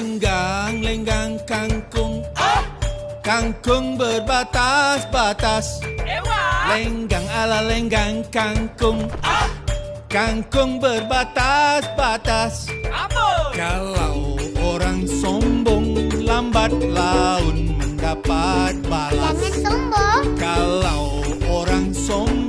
lenggang, lenggang kangkung. Ah! Kangkung berbatas, batas. Ewa. Lenggang ala lenggang kangkung. Ah! Kangkung berbatas, batas. Ambon. Kalau orang sombong, lambat laun mendapat balas. Jangan sombong. Kalau orang sombong